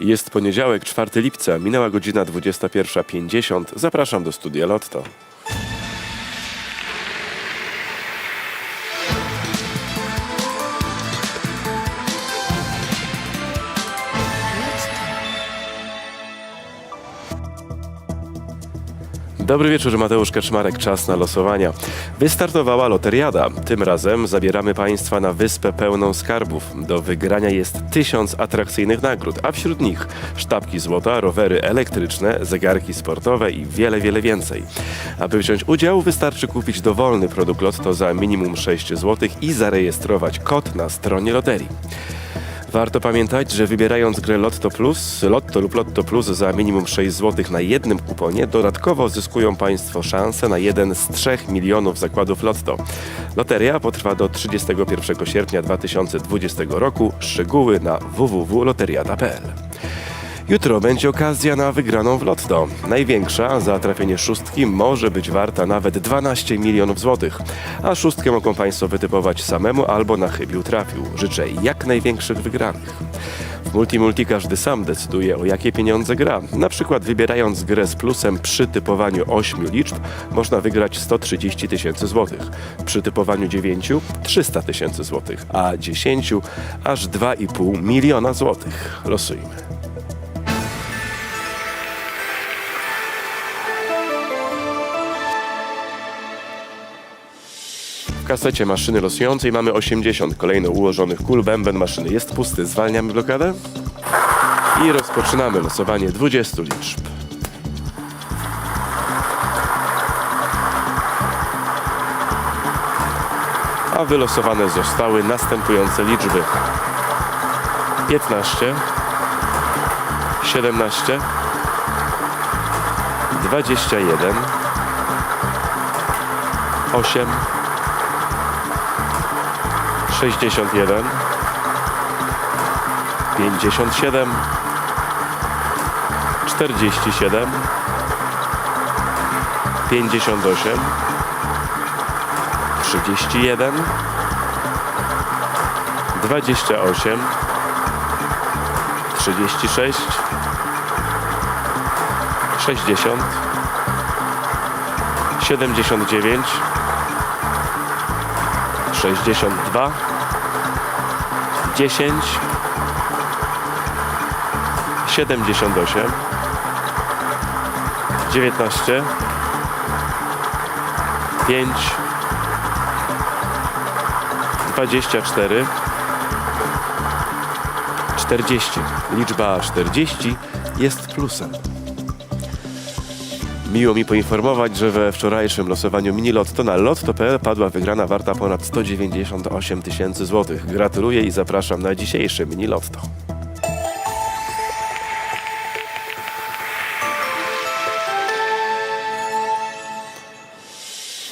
Jest poniedziałek, 4 lipca, minęła godzina 21.50. Zapraszam do studia Lotto. Dobry wieczór, Mateusz Kaczmarek, czas na losowania. Wystartowała loteriada. Tym razem zabieramy Państwa na wyspę pełną skarbów. Do wygrania jest tysiąc atrakcyjnych nagród, a wśród nich sztabki złota, rowery elektryczne, zegarki sportowe i wiele, wiele więcej. Aby wziąć udział, wystarczy kupić dowolny produkt Lotto za minimum 6 zł i zarejestrować kod na stronie loterii. Warto pamiętać, że wybierając grę Lotto Plus, Lotto lub Lotto Plus za minimum 6 zł na jednym kuponie, dodatkowo zyskują Państwo szansę na jeden z 3 milionów zakładów Lotto. Loteria potrwa do 31 sierpnia 2020 roku. Szczegóły na www.loteriada.pl. Jutro będzie okazja na wygraną w Lotto. Największa za trafienie szóstki może być warta nawet 12 milionów złotych. A szóstkę mogą Państwo wytypować samemu albo na chybił trafił. Życzę jak największych wygranych. W Multimulti każdy sam decyduje o jakie pieniądze gra. Na przykład wybierając grę z plusem przy typowaniu 8 liczb można wygrać 130 tysięcy złotych. Przy typowaniu 9 300 tysięcy złotych, a 10 aż 2,5 miliona złotych. Losujmy. W kasecie maszyny losującej mamy 80 kolejno ułożonych kul. Bęben maszyny jest pusty. Zwalniamy blokadę i rozpoczynamy losowanie 20 liczb. A wylosowane zostały następujące liczby: 15, 17, 21, 8, 61 57 47 58 31 28 36 60 79 62 10 78 19 5 24 40. Liczba 40 jest plusem. Miło mi poinformować, że we wczorajszym losowaniu mini lotto na lotto.pl padła wygrana warta ponad 198 tysięcy złotych. Gratuluję i zapraszam na dzisiejsze mini lotto.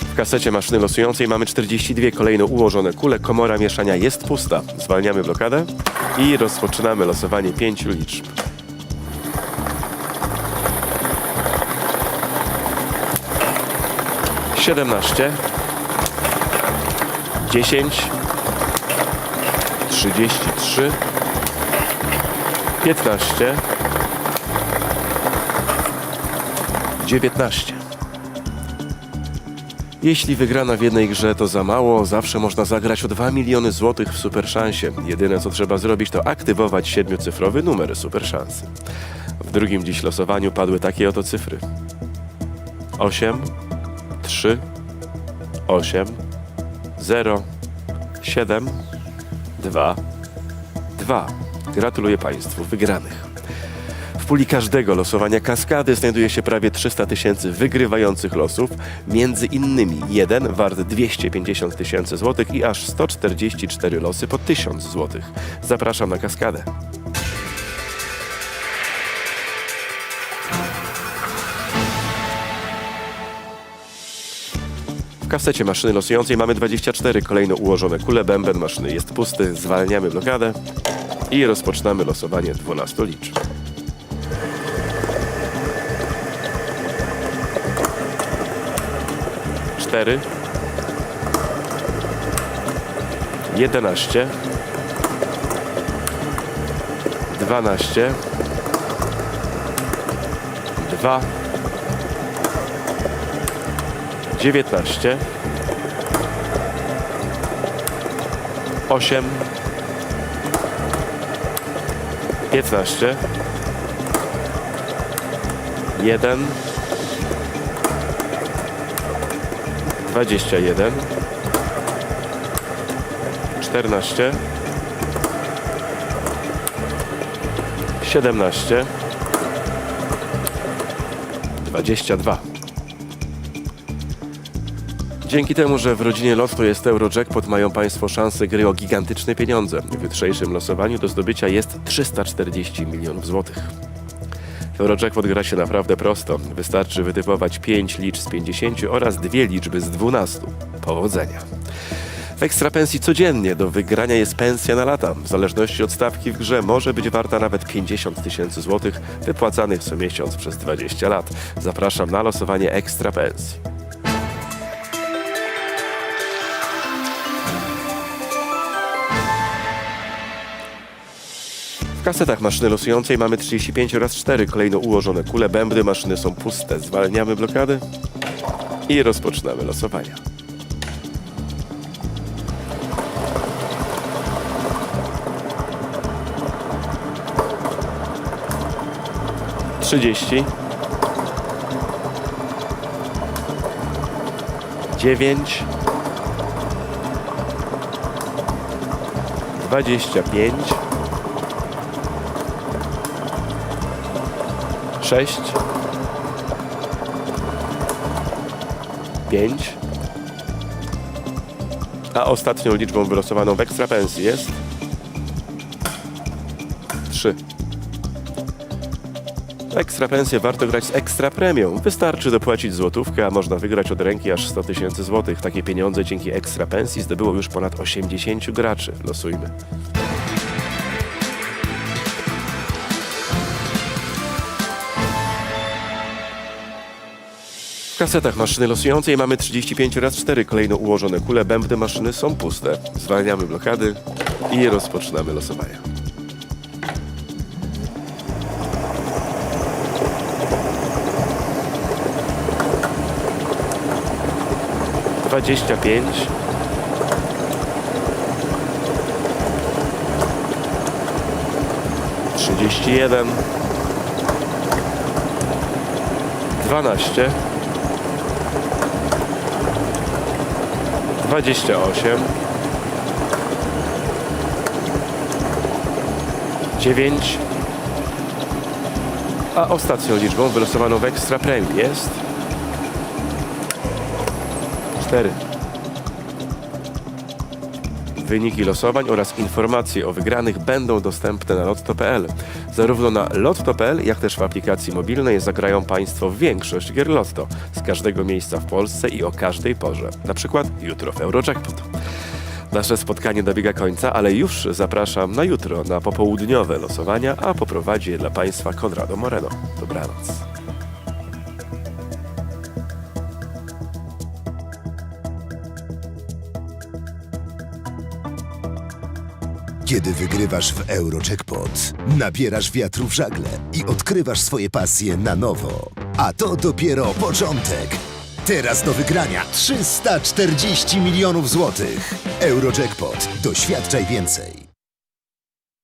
W kasecie maszyny losującej mamy 42 kolejno ułożone kule. Komora mieszania jest pusta. Zwalniamy blokadę i rozpoczynamy losowanie pięciu liczb. Siedemnaście, dziesięć, trzydzieści trzy, piętnaście, dziewiętnaście. Jeśli wygrana w jednej grze to za mało, zawsze można zagrać o 2 miliony złotych w Super Szansie. Jedyne co trzeba zrobić to aktywować siedmiocyfrowy numer Super Szansy. W drugim dziś losowaniu padły takie oto cyfry. 8, 3, 8, 0, 7, 2, 2. Gratuluję Państwu wygranych. W puli każdego losowania kaskady znajduje się prawie 300 tysięcy wygrywających losów, między innymi jeden wart 250 tysięcy złotych i aż 144 losy po 1000 złotych. Zapraszam na kaskadę. Kasecie maszyny losującej mamy 24 kolejno ułożone kule. Bęben maszyny jest pusty. Zwalniamy blokadę i rozpoczynamy losowanie 12 liczb. cztery, jedenaście, dwanaście, dwa, dziewiętnaście, osiem, piętnaście, jeden, dwadzieścia jeden, czternaście, siedemnaście, dwadzieścia dwa. Dzięki temu, że w rodzinie Lotto jest Eurojackpot, mają Państwo szansę gry o gigantyczne pieniądze. W jutrzejszym losowaniu do zdobycia jest 340 milionów złotych. Eurojackpot gra się naprawdę prosto. Wystarczy wytypować 5 liczb z 50 oraz dwie liczby z 12. Powodzenia! W ekstrapensji codziennie do wygrania jest pensja na lata. W zależności od stawki w grze może być warta nawet 50 tysięcy złotych, wypłacanych co miesiąc przez 20 lat. Zapraszam na losowanie ekstrapensji. W kasetach maszyny losującej mamy 35 oraz 4 kolejno ułożone kule. Bębny maszyny są puste. Zwalniamy blokady i rozpoczynamy losowania. Trzydzieści. Dziewięć. Dwadzieścia pięć. Sześć, pięć, a ostatnią liczbą wylosowaną w ekstrapensji jest trzy. Ekstrapensję warto grać z ekstra premią. Wystarczy dopłacić złotówkę, a można wygrać od ręki aż 100 tysięcy złotych. Takie pieniądze dzięki ekstra pensji zdobyło już ponad 80 graczy. Losujmy. Kasetach maszyny losującej mamy 35 raz 4 kolejno ułożone kule. Bębny maszyny są puste. Zwalniamy blokady i rozpoczynamy losowania. Dwadzieścia pięć. Trzydzieści jeden. Dwanaście. 28 9 a ostatnią liczbą wylosowaną w ekstra premii jest 4 Wyniki losowań oraz informacje o wygranych będą dostępne na lotto.pl. Zarówno na lotto.pl, jak też w aplikacji mobilnej zagrają Państwo większość gier Lotto z każdego miejsca w Polsce i o każdej porze. Na przykład jutro w Eurojackpot. Nasze spotkanie dobiega końca, ale już zapraszam na jutro na popołudniowe losowania, a poprowadzi je dla Państwa Konrado Moreno. Dobranoc. Kiedy wygrywasz w Eurojackpot, nabierasz wiatru w żagle i odkrywasz swoje pasje na nowo. A to dopiero początek. Teraz do wygrania 340 milionów złotych. Eurojackpot. Doświadczaj więcej.